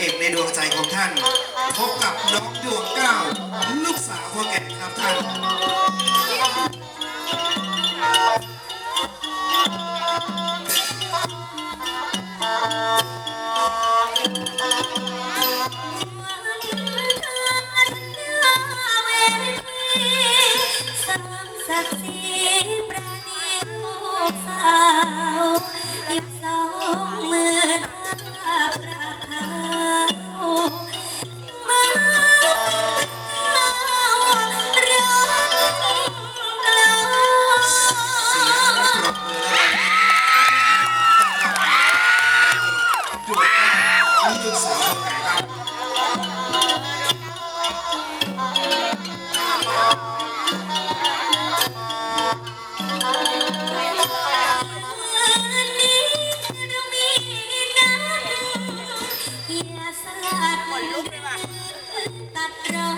เอกในดวงใจของท่าน พบกับน้องดวงเก้า ลูกสาวพ่อแก่ครับท่าน ตัดร้อ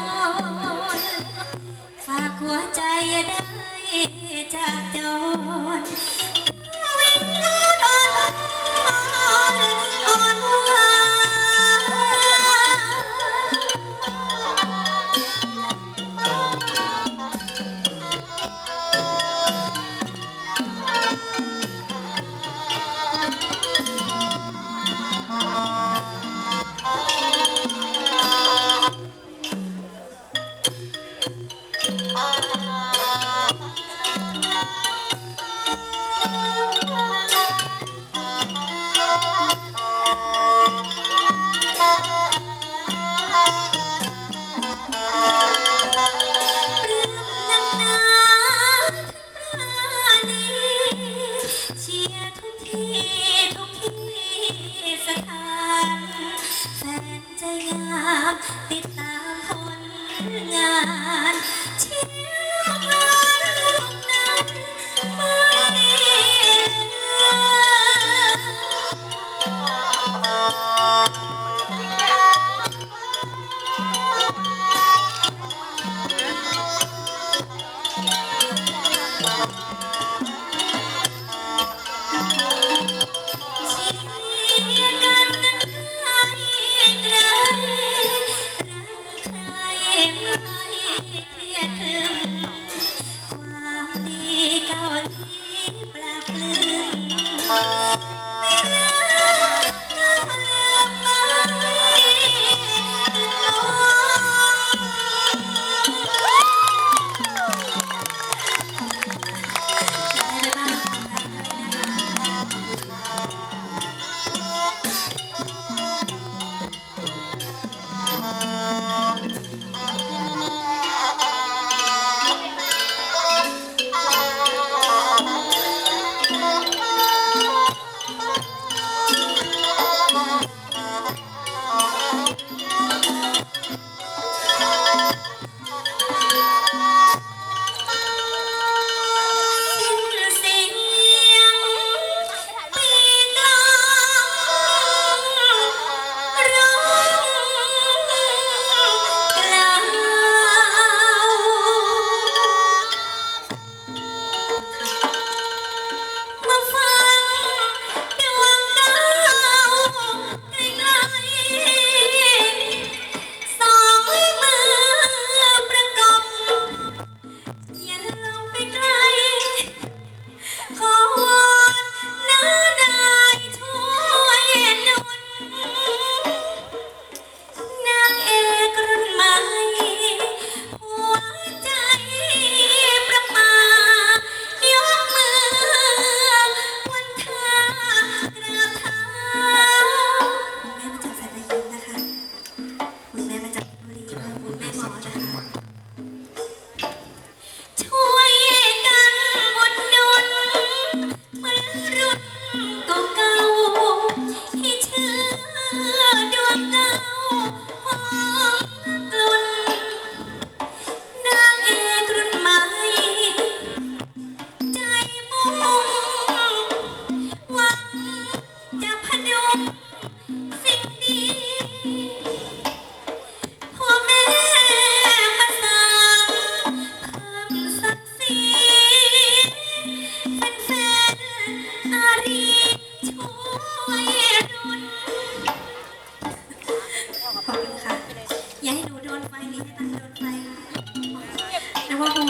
นฝากหัวใจได้จากโจร ติดตามผลงานเชียว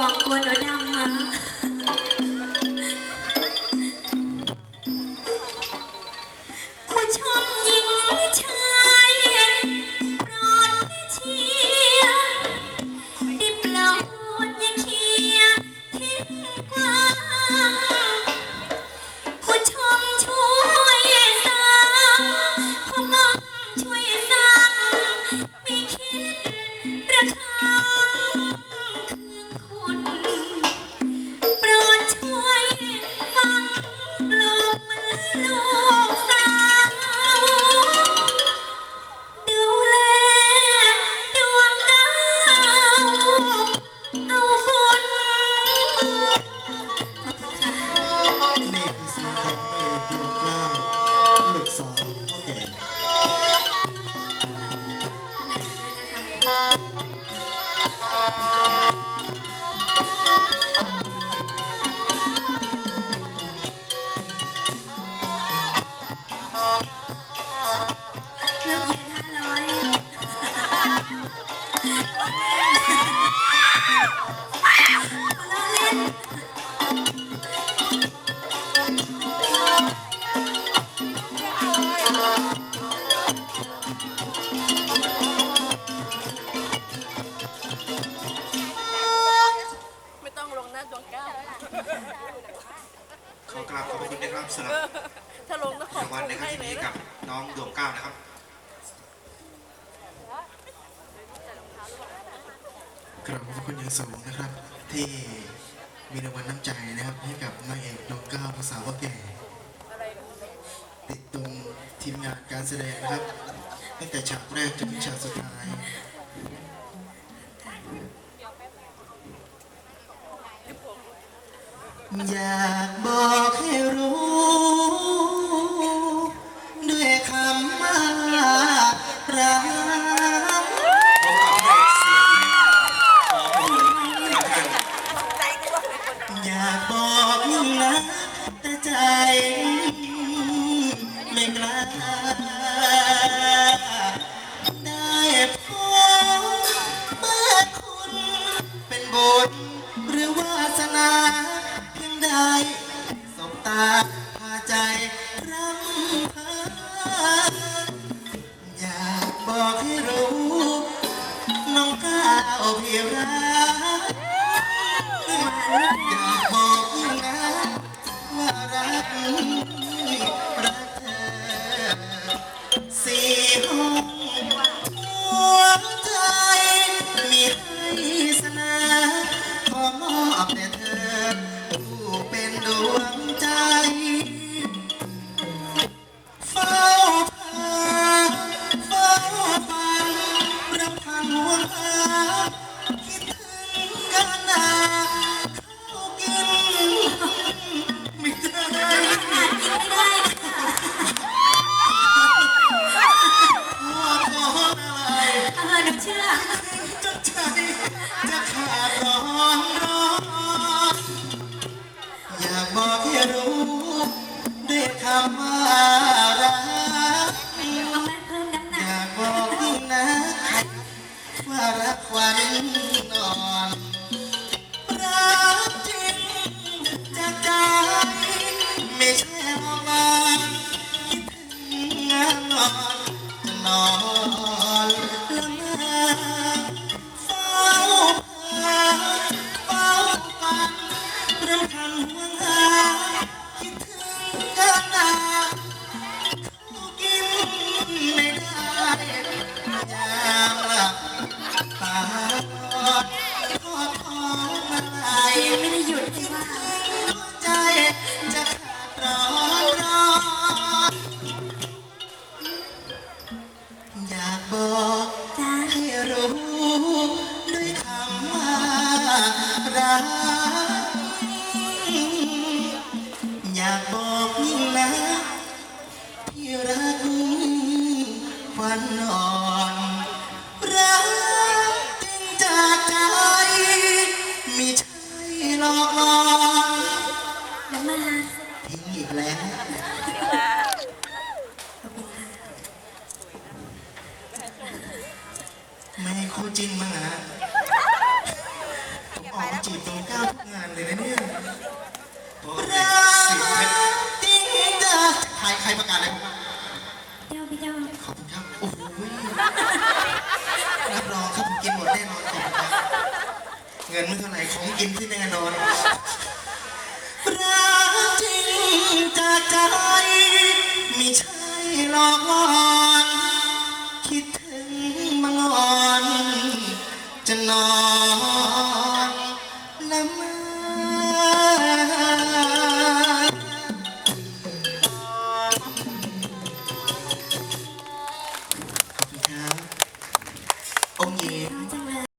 หวังกลัวหนูดำมา กราบขอบคุณอย่างสูงนะครับ ที่มีรางวัลน้ำใจนะครับ ให้กับนางเอกน้องก้าวภาษาว่าแก่ ติดตรงทีมงานการแสดงนะครับตั้งแต่ฉากแรกจนถึงฉากสุดท้ายอยากบอกให้ เที่รักมา ว่ารักวันนอนรักจริงจากใจไม่ใช่คิดถึงงานนอนจะนอนละเมอเฝ้าเพ้อเฝ้าฝันรำคาญหัวงา ใครประกาศอะไรผมเจ้าพี่เจ้าขอบคุณครับ โอ้โหรับรองครับผมกินหมดแน่นอนขอบคุณครับเงินไม่เท่าไหร่ของกินที่แน่นอนรักจริงจากใจไม่ใช่หลอกลวง